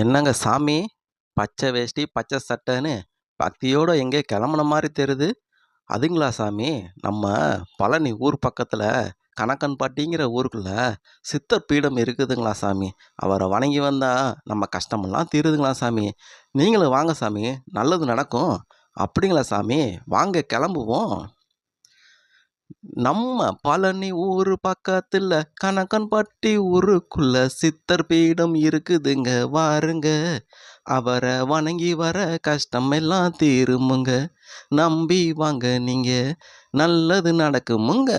என்னங்க சாமி? பச்சை வேஷ்டி பச்சை சட்டைன்னு பக்தியோடு எங்கே கிளம்புன மாதிரி தெரியுது. அதுங்களா சாமி? நம்ம பழனி ஊர் பக்கத்தில் கணக்கன்பாட்டிங்கிற ஊருக்குள்ள சித்தர் பீடம் இருக்குதுங்களா சாமி? அவரை வணங்கி வந்தால் நம்ம கஷ்டமெல்லாம் தீருதுங்களா சாமி? நீங்களும் வாங்க சாமி நல்லது நடக்கும். அப்படிங்களா சாமி? வாங்க கிளம்புவோம். நம்ம பழனி ஊரு பக்கத்துல கணக்கன்பட்டி ஊருக்குள்ள சித்தர் பீடம் இருக்குதுங்க வாருங்க. அவரை வணங்கி வர கஷ்டம் எல்லாம் தீருமுங்க. நம்பி வாங்க நீங்க. நல்லது நடக்குமுங்க.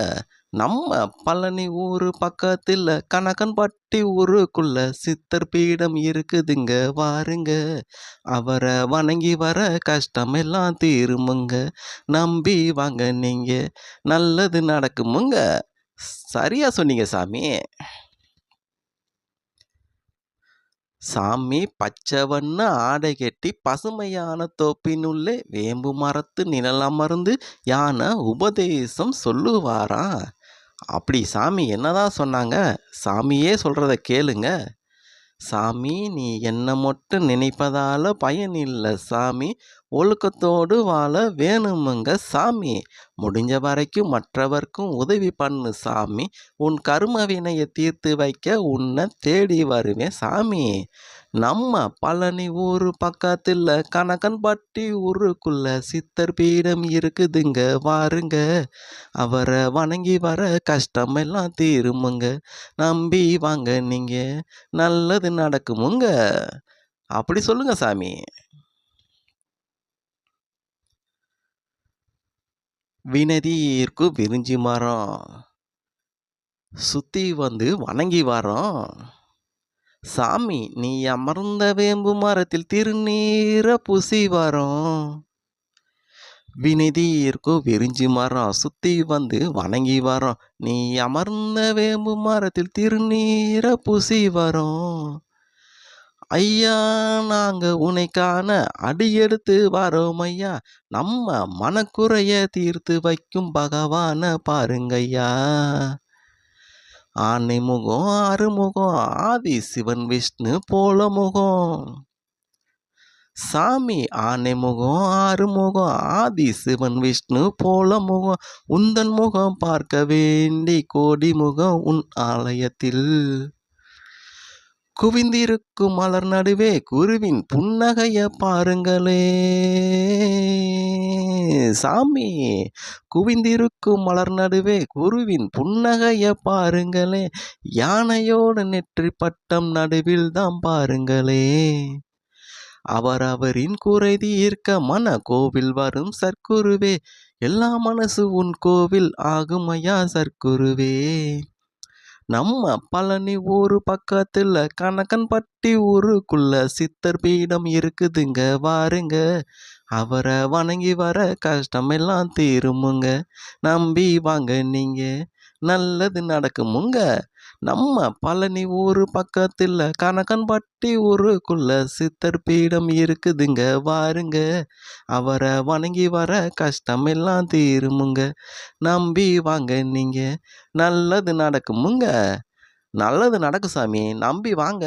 நம்ம பழனி ஊரு கணக்கன் கணக்கன்பட்டி ஊருக்குள்ள சித்தர் பீடம் இருக்குதுங்க வாருங்க அவரை வணங்கி வர கஷ்டம் எல்லாம் தீருமுங்க. நம்பி வாங்க நீங்க நல்லது நடக்குமுங்க. சரியா சொன்னீங்க சாமி. சாமி பச்சவண்ண ஆடை கட்டி பசுமையான தோப்பினுள்ளே வேம்பு மரத்து நிழல் அமர்ந்து யானை உபதேசம் சொல்லுவாராம். அப்படி சாமி என்னதான் சொன்னாங்க? சாமியே சொல்கிறத கேளுங்க. சாமி நீ என்னை மட்டும் நினைப்பதால இல்லை சாமி. ஒழுக்கத்தோடு வாழ வேணுமுங்க சாமி. முடிஞ்ச வரைக்கும் மற்றவர்க்கும் உதவி பண்ணு சாமி. உன் கரும வினையை தீர்த்து வைக்க உன்னை தேடி வருவேன் சாமி. நம்ம பழனி ஊர் பக்கத்தில் கணக்கன்பட்டி ஊருக்குள்ள சித்தர் பீடம் இருக்குதுங்க வாருங்க. அவரை வணங்கி வர கஷ்டம் எல்லாம் தீருமுங்க. நம்பி வாங்க நீங்க. நல்லது நடக்குமுங்க. அப்படி சொல்லுங்க சாமி. வினதீர்க்கு விரிஞ்சி மரம் சுத்தி வந்து வணங்கி வரோம் சாமி நீ அமர்ந்த வேம்பு மரத்தில் திருநீர புசி வரோம் வினதீர்க்கு விரிஞ்சி மரம் சுத்தி வந்து வணங்கி வரோம் நீ அமர்ந்த வேம்பு மரத்தில் திருநீர புசி வரோம் ஐயா நாங்க உனைக்கான அடியெடுத்து வரோம் ஐயா. நம்ம மனக்குறைய தீர்த்து வைக்கும் பகவான பாருங்கய்யா. ஆனை முகம் அருமுகம் ஆதி சிவன் விஷ்ணு போல முகம். சாமி ஆனை முகம் ஆறுமுகம் ஆதி சிவன் விஷ்ணு போல முகம். உந்தன் முகம் பார்க்க வேண்டி கோடி முகம் உன் ஆலயத்தில். குவிந்திருக்கும் மலர் நடுவே குருவின் புன்னகைய பாருங்களே. சாமி குவிந்திருக்கும் மலர் நடுவே குருவின் புன்னகைய பாருங்களே. யானையோட நெற்றி பட்டம் நடுவில் தான் பாருங்களே. அவரவரின் குறை தீர்க்க மன கோவில் வரும் சர்க்குருவே. எல்லா மனசு உன் கோவில் ஆகுமையா சர்க்குருவே. நம்ம பழனி ஊரு பக்கத்துல கணக்கன்பட்டி ஊருக்குள்ள சித்தர் பீடம் இருக்குதுங்க வாருங்க. அவரை வணங்கி வர கஷ்டம் எல்லாம் தீருமுங்க. நம்பி வாங்க நீங்க. நல்லது நடக்குமுங்க. நம்ம பழனி ஊரு பக்கத்தில் கணக்கன்பட்டி ஊருக்குள்ள சித்தர் பீடம் இருக்குதுங்க வாருங்க. அவரை வணங்கி வர கஷ்டம் எல்லாம் தீருமுங்க. நம்பி வாங்க நீங்க. நல்லது நடக்குமுங்க. நல்லது நடக்கும் சாமி. நம்பி வாங்க.